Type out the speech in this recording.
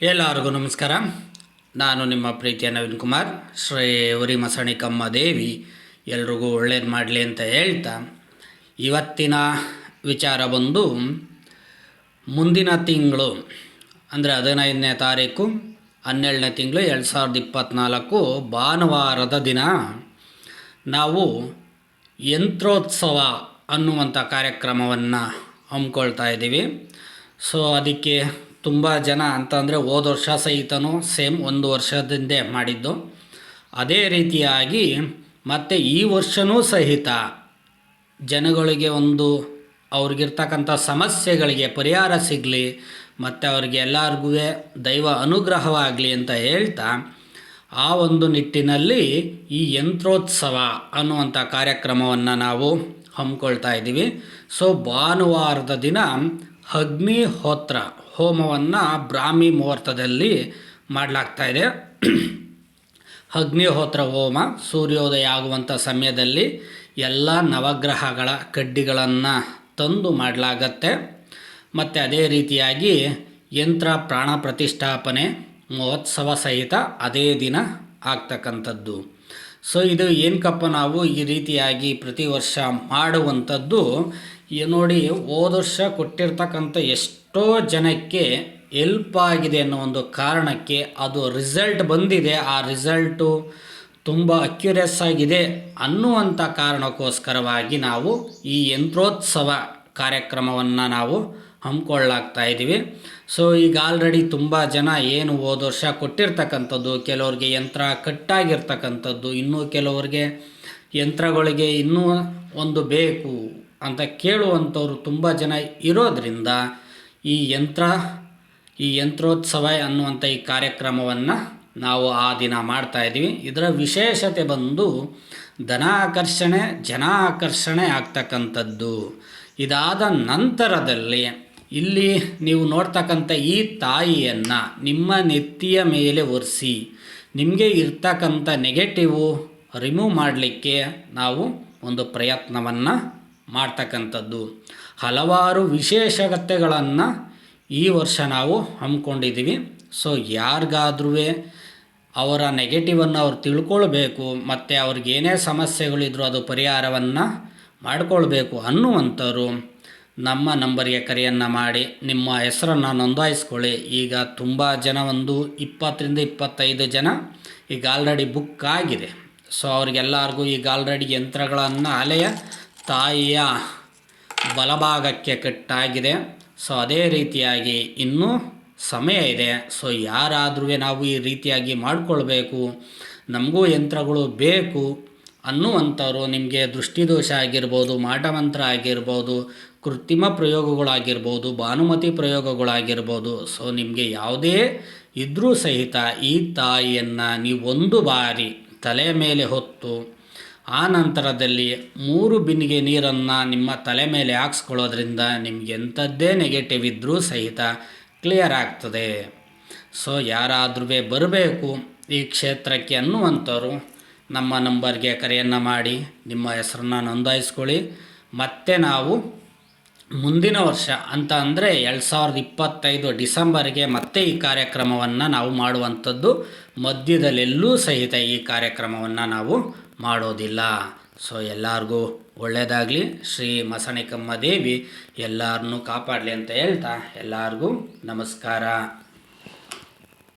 ಎಲ್ಲರಿಗೂ ನಮಸ್ಕಾರ. ನಾನು ನಿಮ್ಮ ಪ್ರೀತಿಯ ನವೀನ್ ಕುಮಾರ್. ಶ್ರೀ ಉರಿ ಮಸಣಿಕಮ್ಮ ದೇವಿ. ಎಲ್ರಿಗೂ ಒಳ್ಳೇದು ಮಾಡಲಿ ಅಂತ ಹೇಳ್ತಾ ಇವತ್ತಿನ ವಿಚಾರ ಬಂದು ಮುಂದಿನ ತಿಂಗಳು, ಅಂದರೆ ಹದಿನೈದನೇ ತಾರೀಕು ಹನ್ನೆರಡನೇ ತಿಂಗಳು ಎರಡು ಸಾವಿರದ ಇಪ್ಪತ್ತ್ನಾಲ್ಕು ಭಾನುವಾರದ ದಿನ ನಾವು ಯಂತ್ರೋತ್ಸವ ಅನ್ನುವಂಥ ಕಾರ್ಯಕ್ರಮವನ್ನು ಹಮ್ಮಿಕೊಳ್ತಾ ಇದ್ದೀವಿ. ಸೊ ಅದಕ್ಕೆ ತುಂಬ ಜನ ಅಂತಂದರೆ ಹೋದ ವರ್ಷ ಸಹಿತನೂ ಸೇಮ್ ಒಂದು ವರ್ಷದಿಂದೇ ಮಾಡಿದ್ದು. ಅದೇ ರೀತಿಯಾಗಿ ಮತ್ತು ಈ ವರ್ಷವೂ ಸಹಿತ ಜನಗಳಿಗೆ ಒಂದು ಅವ್ರಿಗಿರ್ತಕ್ಕಂಥ ಸಮಸ್ಯೆಗಳಿಗೆ ಪರಿಹಾರ ಸಿಗಲಿ, ಮತ್ತು ಅವ್ರಿಗೆ ಎಲ್ಲರಿಗೂ ದೈವ ಅನುಗ್ರಹವಾಗಲಿ ಅಂತ ಹೇಳ್ತಾ ಆ ಒಂದು ನಿಟ್ಟಿನಲ್ಲಿ ಈ ಯಂತ್ರೋತ್ಸವ ಅನ್ನುವಂಥ ಕಾರ್ಯಕ್ರಮವನ್ನು ನಾವು ಹಮ್ಮಿಕೊಳ್ತಾ ಇದ್ದೀವಿ. ಸೊ ಭಾನುವಾರದ ದಿನ ಅಗ್ನಿಹೋತ್ರ ಹೋಮವನ್ನು ಬ್ರಾಹ್ಮಿ ಮುಹೂರ್ತದಲ್ಲಿ ಮಾಡಲಾಗ್ತಾ ಇದೆ. ಅಗ್ನಿಹೋತ್ರ ಹೋಮ ಸೂರ್ಯೋದಯ ಆಗುವಂಥ ಸಮಯದಲ್ಲಿ ಎಲ್ಲ ನವಗ್ರಹಗಳ ಕಡ್ಡಿಗಳನ್ನು ತಂದು ಮಾಡಲಾಗತ್ತೆ. ಮತ್ತು ಅದೇ ರೀತಿಯಾಗಿ ಯಂತ್ರ ಪ್ರಾಣ ಪ್ರತಿಷ್ಠಾಪನೆ, ಮಹೋತ್ಸವ ಸಹಿತ ಅದೇ ದಿನ ಆಗ್ತಕ್ಕಂಥದ್ದು. ಸೊ ಇದು ಏನಕ್ಕಪ್ಪ ನಾವು ಈ ರೀತಿಯಾಗಿ ಪ್ರತಿ ವರ್ಷ ಮಾಡುವಂಥದ್ದು ನೋಡಿ ಹೋದ ವರ್ಷ ಕೊಟ್ಟಿರ್ತಕ್ಕಂಥ ಎಷ್ಟೋ ಜನಕ್ಕೆ ಎಲ್ಪ್ ಆಗಿದೆ ಅನ್ನೋ ಒಂದು ಕಾರಣಕ್ಕೆ ಅದು ರಿಸಲ್ಟ್ ಬಂದಿದೆ. ಆ ರಿಸಲ್ಟು ತುಂಬ ಅಕ್ಯುರೇಸ್ ಆಗಿದೆ ಅನ್ನುವಂಥ ಕಾರಣಕ್ಕೋಸ್ಕರವಾಗಿ ನಾವು ಈ ಯಂತ್ರೋತ್ಸವ ಕಾರ್ಯಕ್ರಮವನ್ನು ನಾವು ಹಮ್ಮಿಕೊಳ್ಳಾಗ್ತಾ ಇದ್ದೀವಿ. ಸೊ ಈಗ ಆಲ್ರೆಡಿ ತುಂಬ ಜನ ಏನು ಹೋದ ವರ್ಷ ಕೊಟ್ಟಿರ್ತಕ್ಕಂಥದ್ದು, ಕೆಲವ್ರಿಗೆ ಯಂತ್ರ ಕಟ್ಟಾಗಿರ್ತಕ್ಕಂಥದ್ದು, ಇನ್ನೂ ಕೆಲವ್ರಿಗೆ ಯಂತ್ರಗಳಿಗೆ ಇನ್ನೂ ಒಂದು ಬೇಕು. ಅಂತ ಕೇಳುವಂಥವ್ರು ತುಂಬ ಜನ ಇರೋದರಿಂದ ಈ ಯಂತ್ರ, ಈ ಯಂತ್ರೋತ್ಸವ ಅನ್ನುವಂಥ ಈ ಕಾರ್ಯಕ್ರಮವನ್ನು ನಾವು ಆ ದಿನ ಮಾಡ್ತಾಯಿದ್ದೀವಿ ಇದರ ವಿಶೇಷತೆ ಬಂದು ಧನ ಆಕರ್ಷಣೆ ಜನ ಆಕರ್ಷಣೆ ಆಗ್ತಕ್ಕಂಥದ್ದು. ಇದಾದ ನಂತರದಲ್ಲಿ ಇಲ್ಲಿ ನೀವು ನೋಡ್ತಕ್ಕಂಥ ಈ ತಾಯಿಯನ್ನು ನಿಮ್ಮ ನೆತ್ತಿಯ ಮೇಲೆ ಒರೆಸಿ, ನಿಮಗೆ ಇರ್ತಕ್ಕಂಥ ನೆಗೆಟಿವು ರಿಮೂವ್ ಮಾಡಲಿಕ್ಕೆ ನಾವು ಒಂದು ಪ್ರಯತ್ನವನ್ನು ಮಾಡ್ತಕ್ಕಂಥದ್ದು. ಹಲವಾರು ವಿಶೇಷತೆಗಳನ್ನು ಈ ವರ್ಷ ನಾವು ಹಮ್ಮಿಕೊಂಡಿದ್ದೀವಿ. ಸೊ ಯಾರಿಗಾದ್ರೂ ಅವರ ನೆಗೆಟಿವನ್ನು ಅವ್ರು ತಿಳ್ಕೊಳ್ಬೇಕು, ಮತ್ತು ಅವ್ರಿಗೆ ಏನೇ ಸಮಸ್ಯೆಗಳಿದ್ರು ಅದು ಪರಿಹಾರವನ್ನು ಮಾಡಿಕೊಳ್ಬೇಕು ಅನ್ನುವಂಥವ್ರು ನಮ್ಮ ನಂಬರಿಗೆ ಕರೆಯನ್ನು ಮಾಡಿ, ನಿಮ್ಮ ಹೆಸರನ್ನು ನೋಂದಾಯಿಸ್ಕೊಳ್ಳಿ. ಈಗ ತುಂಬ ಜನ ಒಂದು ಇಪ್ಪತ್ತರಿಂದ ಇಪ್ಪತ್ತೈದು ಜನ ಈಗ ಆಲ್ರೆಡಿ ಬುಕ್ ಆಗಿದೆ. ಸೊ ಅವ್ರಿಗೆಲ್ಲರಿಗೂ ಈಗ ಆಲ್ರೆಡಿ ಯಂತ್ರಗಳನ್ನು ಅಲೆಯ ತಾಯಿಯ ಬಲಭಾಗಕ್ಕೆ ಕಟ್ಟಾಗಿದೆ. ಸೊ ಅದೇ ರೀತಿಯಾಗಿ ಇನ್ನೂ ಸಮಯ ಇದೆ. ಸೊ ಯಾರಾದರೂ ನಾವು ಈ ರೀತಿಯಾಗಿ ಮಾಡಿಕೊಳ್ಬೇಕು. ನಮಗೂ ಯಂತ್ರಗಳು ಬೇಕು ಅನ್ನುವಂಥವ್ರು ನಿಮಗೆ ದೃಷ್ಟಿದೋಷ ಆಗಿರ್ಬೋದು, ಮಾಟಮಂತ್ರ ಆಗಿರ್ಬೋದು, ಕೃತ್ರಿಮ ಪ್ರಯೋಗಗಳಾಗಿರ್ಬೋದು, ಭಾನುಮತಿ ಪ್ರಯೋಗಗಳಾಗಿರ್ಬೋದು. ಸೊ ನಿಮಗೆ ಯಾವುದೇ ಇದ್ದರೂ ಸಹಿತ ಈ ತಾಯಿಯನ್ನು ಒಂದು ಬಾರಿ ತಲೆ ಮೇಲೆ ಹೊತ್ತು ಆ ನಂತರದಲ್ಲಿ ಮೂರು ಬಿನ್ನಿಗೆ ನೀರನ್ನು ನಿಮ್ಮ ತಲೆ ಮೇಲೆ ಹಾಕ್ಸ್ಕೊಳ್ಳೋದ್ರಿಂದ ನಿಮ್ಗೆ ಎಂಥದ್ದೇ ನೆಗೆಟಿವ್ ಇದ್ದರೂ ಸಹಿತ ಕ್ಲಿಯರ್ ಆಗ್ತದೆ. ಸೊ ಯಾರಾದ್ರೂ ಬರಬೇಕು ಈ ಕ್ಷೇತ್ರಕ್ಕೆ ಅನ್ನುವಂಥವ್ರು, ನಮ್ಮ ನಂಬರ್ಗೆ ಕರೆಯನ್ನು ಮಾಡಿ, ನಿಮ್ಮ ಹೆಸರನ್ನ ನೋಂದಾಯಿಸ್ಕೊಳ್ಳಿ. ಮತ್ತೆ ನಾವು ಮುಂದಿನ ವರ್ಷ ಅಂತ ಅಂದರೆ ಎರಡು ಸಾವಿರದ ಇಪ್ಪತ್ತೈದು ಡಿಸೆಂಬರ್ಗೆ ಮತ್ತೆ ಈ ಕಾರ್ಯಕ್ರಮವನ್ನು ನಾವು ಮಾಡುವಂಥದ್ದು. ಮಧ್ಯದಲ್ಲೆಲ್ಲೂ ಸಹಿತ ಈ ಕಾರ್ಯಕ್ರಮವನ್ನು ನಾವು ಮಾಡೋದಿಲ್ಲ. ಸೊ ಎಲ್ಲರಿಗೂ ಒಳ್ಳೆಯದಾಗಲಿ ಶ್ರೀ ಮಸಣಿಕಮ್ಮ ದೇವಿ ಎಲ್ಲರನ್ನೂ ಕಾಪಾಡಲಿ ಅಂತ ಹೇಳ್ತಾ ಎಲ್ಲರಿಗೂ ನಮಸ್ಕಾರ.